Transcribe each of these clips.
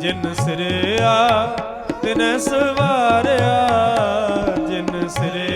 ਜਿਨ ਸਿਰਿਆ ਤਿਨੈ ਸਵਾਰਿਆ ਜਿਨ ਸਿਰਿਆ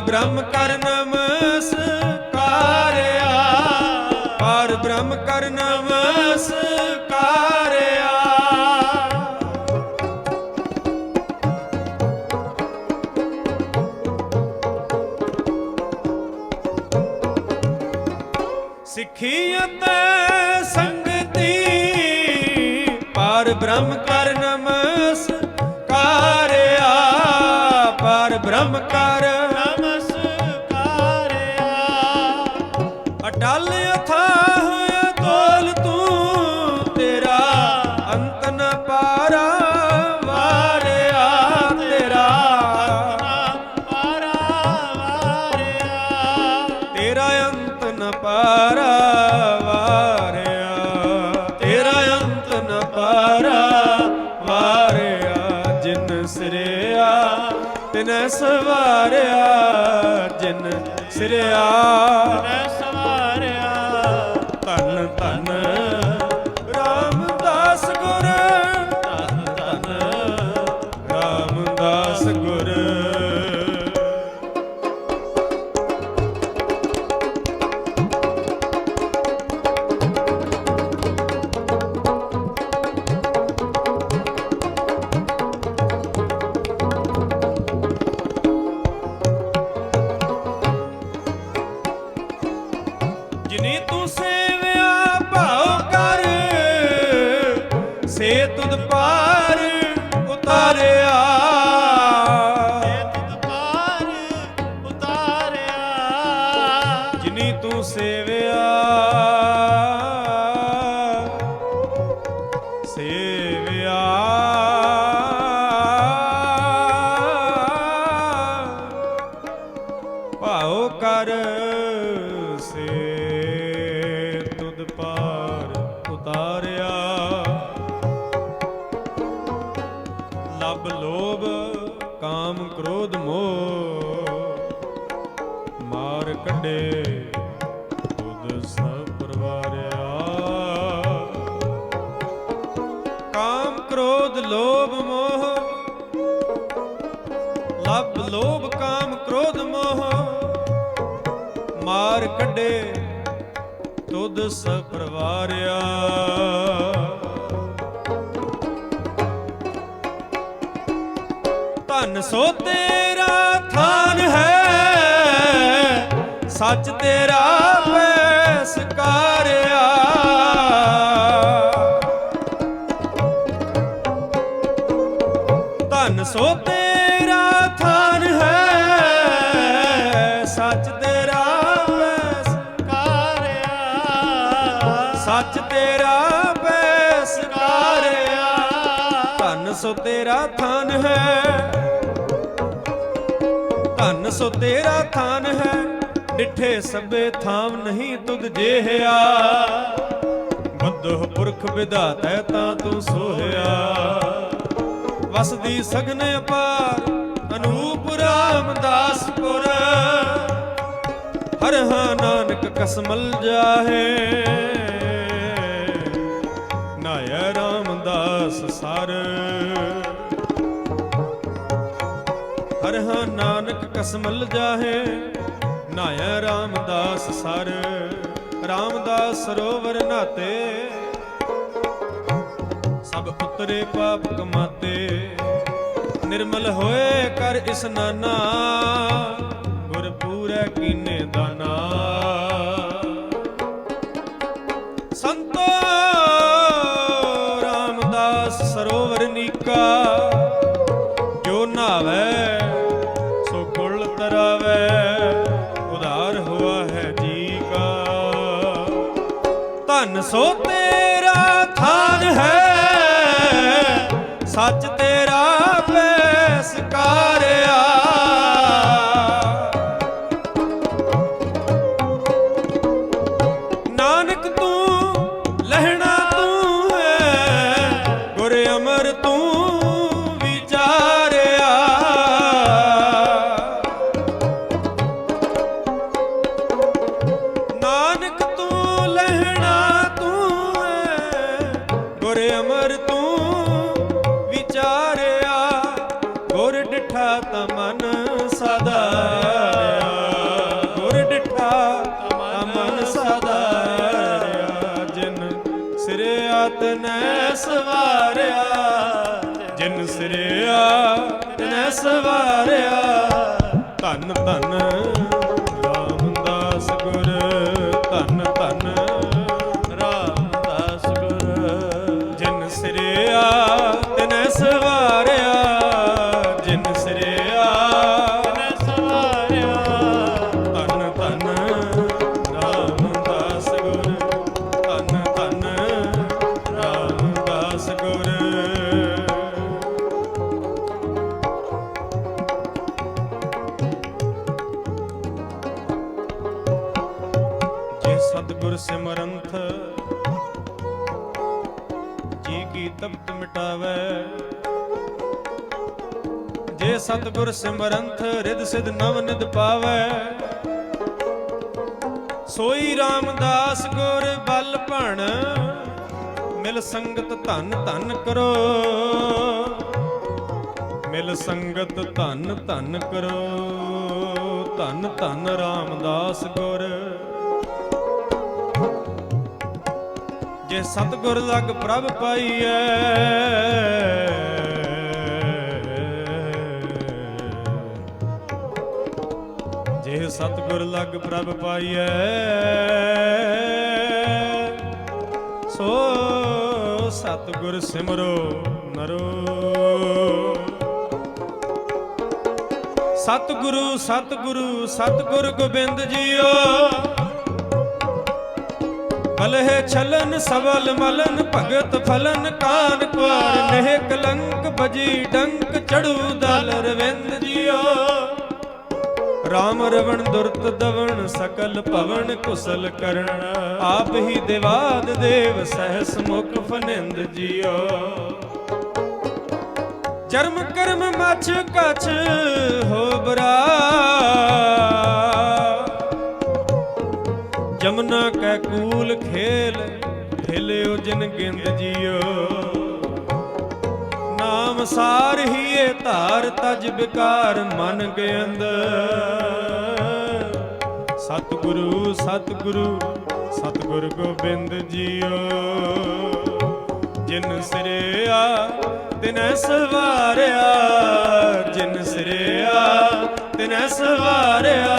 ਬ੍ਰਹਮ ਕਰ ਨਮਸਕਾਰਿਆ। ਪਾਰ ਬ੍ਰਹਮ ਕਰ ਨਮਸਕਾਰਿਆ। ਸਿੱਖੀ ਅਤੇ ਸੰਗਤੀ ਪਰ ਬ੍ਰਹਮ ਕਰ ਨਮਸਕਾਰਿਆ। ਪਰ ਬ੍ਰਹਮ ਕਰ ਸਿਰਿਆ ਤਿਨੈ ਸਵਾਰਿਆ ਜਿਨ ਸਿਰਿਆ। ਰਾਮਦਾਸ ਲਬ ਲੋਭ ਕਾਮ ਕ੍ਰੋਧ ਮੋਹ। ਮਾਰ ਕੱਢੇ, ਤੁਧ ਸਭ ਪਰਵਾਰਿਆ। ਕਾਮ ਕ੍ਰੋਧ, ਲੋਭ ਮੋਹ। ਲਬ ਲੋਭ, ਕਾਮ ਕ੍ਰੋਧ ਮੋਹ। ਮਾਰ ਕੱਢੇ, ਤੁਧ ਸ ਪਰਵਾਰਿਆ। ਸੋ ਤੇਰਾ ਥਾਨ ਹੈ, ਸੱਚ ਤੇਰਾ ਪੈਸ ਕਾਰਿਆ। ਧਨ ਸੋ ਤੇਰਾ ਥਾਨ ਹੈ, ਸੱਚ ਤੇਰਾ ਵੈਸ ਸੱਚ ਤੇਰਾ ਬੈਸਕਾਰਿਆ ਧਨ ਸੋ ਤੇਰਾ ਥਾਨ ਹੈ ਧਨ ਸੋ ਤੇਰਾ ਥਾਨ ਹੈ, ਡਿਠੇ ਸਭੇ ਥਾਮ ਨਹੀਂ ਤੁਧ ਜਿਹਿਆ। ਬੱਧੋ ਪੁਰਖ ਵਿਧਾਤੈ ਤਾਂ ਤੂੰ ਸੋਹਿਆ। ਵਸਦੀ ਸਗਨ ਅਪਾਰ, ਅਨੂਪ ਰਾਮਦਾਸਪੁਰ ਹਰ ਹਾਂ ਨਾਨਕ ਕਸਮਲ ਜਾਹੇ। ਹਰ ਹਾਂ ਨਾਨਕ ਕਸਮਲ ਜਾਹੇ, ਨਾਇਆ ਰਾਮਦਾਸ ਸਰ, ਰਾਮਦਾਸ ਸਰੋਵਰ ਨਾਤੇ। ਸਭ ਉਤਰੇ ਪਾਪ ਕਮਾਤੇ, ਨਿਰਮਲ ਹੋਏ ਕਰ ਇਸਨਾਨਾ ਗੁਰ ਪੂਰੈ ਕੀਨੇ ਦਾਨਾ। ਤੇਰਾ ਥਾਨ ਹੈ। ਸੱਚ ਤੇਰਾ ਬੈਸਕਾਰਿਆ ਕਾਰਿਆ ਸਦਾ। ਗੁਰ ਡਿਠਾ ਤਾਂ ਮਨ ਸਦਾਰਿਆ ਜਿਨ ਸਿਰਿਆ ਤਨੈ ਸਵਾਰਿਆ। ਜਿਨ ਸਿਰਿਆ ਤਨੈ ਸਵਾਰਿਆ। ਧੰਨ ਧੰਨ ਜੇ ਸਤਿਗੁਰ ਸਿਮਰੰਥ ਰਿਦ ਸਿਧ ਨਵ ਨਿਦ ਪਾਵੈ। ਸੋਈ ਰਾਮਦਾਸ ਗੁਰ ਬਲ ਭਣ, ਮਿਲ ਸੰਗਤ ਧਨ ਧਨ ਕਰੋ। ਮਿਲ ਸੰਗਤ ਧਨ ਧਨ ਕਰੋ, ਧਨ ਧਨ ਰਾਮਦਾਸ ਗੁਰ। ਜੇ ਸਤਗੁਰ ਲਗ ਪ੍ਰਭ ਪਾਈਐ ਸਤਗੁਰ ਲਗ ਪ੍ਰਭ ਪਾਈਐ। ਸੋ ਸਤਗੁਰ ਸਿਮਰੋ ਨਰੋ। ਸਤਿਗੁਰੂ ਸਤਿਗੁਰੂ, ਸਤਿਗੁਰ ਗੋਬਿੰਦ ਜੀਓ। ਕਲਹਿ ਛਲਨ, ਸਵਲ ਮਲਨ, ਭਗਤ ਫਲਨ, ਕਾਨ ਕੁਆਰ ਨਹਿ ਕਲੰਕ ਬਜੀ ਡੰਕ, ਚੜੂ ਦਲ ਰਵਿੰਦ ਜੀਓ। ਰਾਮ ਰਵਣ ਦੁਰਤ ਦਵਣ, ਸਕਲ ਭਵਨ ਕੁਸਲ ਕਰਨ। ਆਪ ਹੀ ਦੇਵਾਦ ਦੇਵ, ਸਹਸ ਮੁਖ ਫਨਿੰਦ ਜੀਓ ਚਰਮ ਕਰਮ ਮਛ ਕਛ ਹੋ ਬਰਾ। ਜਮਨਾ ਕੈ ਕੂਲ ਖੇਲ ਖੇਲਿਓ ਜਿਨ ਗਿੰਦ ਜੀਓ ਨਾਮ ਸਾਰ ਹੀ ਇਹ ਧਾਰ, ਤਜ ਬਿਕਾਰ ਮਨ ਗਇੰਦ ਸਤਿਗੁਰੂ ਸਤਿਗੁਰੂ, ਸਤਿਗੁਰ ਗੋਬਿੰਦ ਜੀਓ। ਜਿਨ ਸਿਰਿਆ ਤਿਨੈ ਸਵਾਰਿਆ। ਜਿਨ ਸਿਰਿਆ ਤਿਨੈ ਸਵਾਰਿਆ।